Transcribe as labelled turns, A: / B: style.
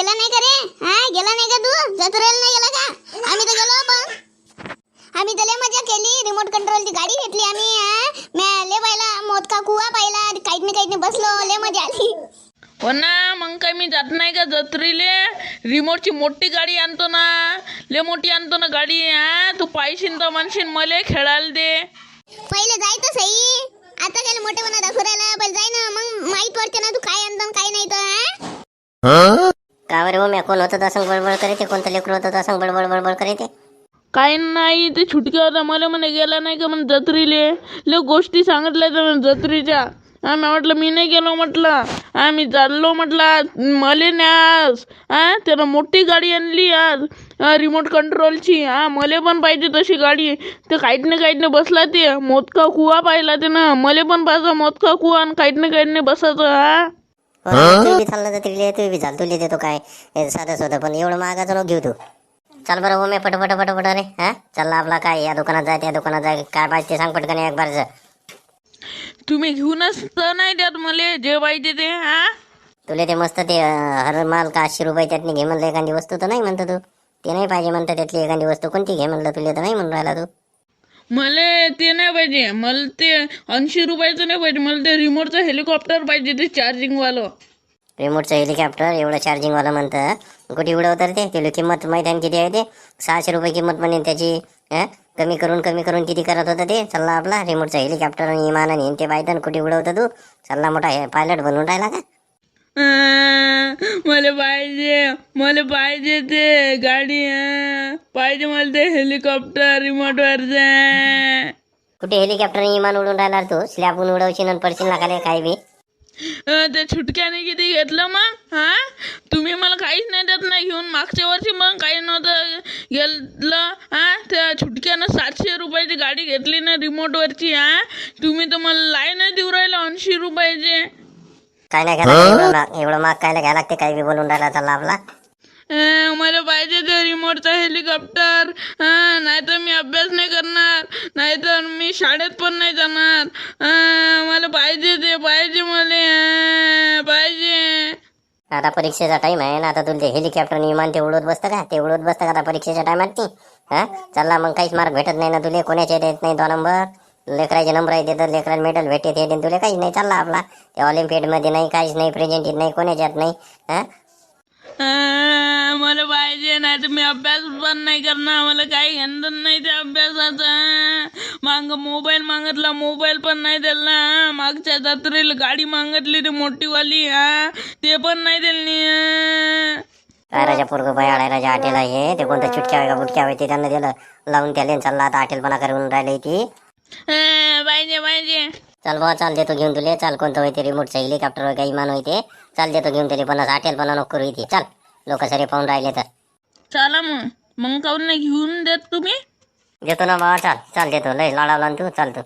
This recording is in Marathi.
A: गेला नाही का रे? हा गेला नाही का तू? जत्रेला नाही गेला का? आम्ही तर गेलो पण. आम्ही तर लय मजा केली. रिमोट कंट्रोलची गाडी घेतली आम्ही हा. म्या लय पाहिला मोदका कुवा पाहिला काहीत नाही काहीत नाही बसलो लय मजा आली.
B: हो ना मग काय मी जात नाही का जत्रेले? रिमोटची मोठी गाडी आणतो ना. लय मोठी आणतो ना गाडी हा. तू पाहिशील तर म्हणशील मले खेळायला दे.
C: म्या कोण होतं असं बडबड करते कोणतं लेकरू होतं असं बडबड बडबड करते.
B: काही नाही ते छुटकी होता मला म्हणे गेला नाही का म्हणे जत्रीले? लय गोष्टी सांगितल्या तर जत्रीच्या. आम्ही म्हटलं मी नाही गेलो म्हटलं. आम्ही चाललो म्हटलं मले न्यास हा त्यानं मोठी गाडी आणली आज. रिमोट कंट्रोलची हा मले पण पाहिजे तशी गाडी. ते काहीत ना काहीत बसला ते. मोदका कुवा पाहिला त्यानं. मले पण पाहिजे मोदका कुवा आणि काहीत ना काहीत नाही बसायचं हा
C: तू बी चाललं तर तिकडे तू बी चाल तुला देतो काय? हे साधं सोधं पण एवढं महागाचं नको घेऊ तू. चल बरं हो मी पटपट पटपट रे हा? चल आपला काय या दुकानात जाय त्या दुकानात जाय काय पाहिजे ते सांग पटकन एक बारचं
B: तुम्ही घेऊनच तर नाही द्यात मले जे पाहिजे ते हा?
C: तुला ते मस्त ते अं, हर माल का ऐंशी रुपये त्यातनी घे म्हणलं एखादी वस्तू तर नाही म्हणतो तू. ते नाही पाहिजे म्हणतं त्यातली एखादी वस्तू. कोणती घे म्हणलं तुला तर नाही म्हणून राहिला तू.
B: मला ते नाही पाहिजे. मला ते ऐंशी रुपयाचं नाही पाहिजे. मला ते रिमोटचं हेलिकॉप्टर पाहिजे ते चार्जिंगवालं
C: रिमोटचं हेलिकॉप्टर एवढं चार्जिंगवालं म्हणतं. कुठे उडवतं ते? त्याला किंमत माहिती आहे ना किती आहे ते? सहाशे रुपये किंमत म्हणे त्याची हं? कमी करून कमी करून किती करत होतं ते? चालला आपला रिमोटचं हेलिकॉप्टर आणि विमान आणि ते पाहिजे कुठे उडवतं तू? चालला मोठा हे पायलट बनवून राहिला का?
B: मला पाहिजे मला पाहिजे ते गाडी. पाहिजे मला ते हेलिकॉप्टर रिमोटवरचं
C: कुठे हेलिकॉप्टर विमान उडून राहिला रे तू स्लॅबून उडवशील आणि पडशील ना काय बी.
B: त्या छुटक्याने किती घेतलं मग? हा? तुम्ही मला काहीच नाही देत नाही घेऊन. मागच्या वर्षी मग काही नव्हतं घेतलं हा? त्या छुटक्यानं सातशे रुपयाची गाडी घेतली ना रिमोटवरची हा? तुम्ही तर मला लाईनच देऊ राहिला ऐंशी रुपयाचे.
C: काय नाही घ्यायला एवढं महाग- एवढं काय नाही घ्यायला लागते काही बी बोलून राहिला चल्ला आपला
B: अं, मला पाहिजे ते रिमोटचा हेलिकॉप्टर नाही तर मी अभ्यास नाही करणार. नाहीतर मी शाळेत पण नाही जाणार. अं, मला पाहिजे ते पाहिजे मला. अं, पाहिजे.
C: आता परीक्षेचा टाइम आहे ना आता तुला ते हेलिकॉप्टर विमान ते उडवत बसतं का? ते उडवत बसतं का आता परीक्षेच्या टायमात ती? हा? चला मग काहीच मार्क भेटत नाही ना तुले कोणाचे देत नाही तो नंबर लेकराचे नंबर आहे तर लेकराला मेडल भेटते ते तुला. काहीच नाही चालला आपला. ते ऑलिम्पियडमध्ये नाही काहीच नाही प्रेझेंट नाही कोणाच्यात नाही हा?
B: मला पाहिजे नाही तर मी अभ्यास पण नाही करणार. मला काही घेणं नाही त्या अभ्यासाचा. माग मोबाईल मागितला मोबाईल पण नाही दिला. मागच्या जत्रेला गाडी मागितली ती मोठीवाली हा? ते पण नाही दिली.
C: काय राजा पोरग आहे राजा हॉटेल आहे ते कोणतं चुटक्या का बुटक्या आहे ते त्यांना दिलं. लावून त्याला चालला आता हॉटेलपणा करून राहिली ती.
B: पाहिजे पाहिजे.
C: चल बाबा चाल देतो घेऊन तुले. चाल कोणतं होते रिमोटचं हेलिकॉप्टर वगैरे इमान होते चाल देतो घेऊन त्याला पन्नास हॉटेलपणा नको करू इथे. चाल लोक सरे पाहून राहिले तर.
B: चला मग. मग काऊन नाही घेऊन देत तुम्ही?
C: देतो ना बाबा चाल. चाल देतो. लय लाडावला ना तू. चाल तू.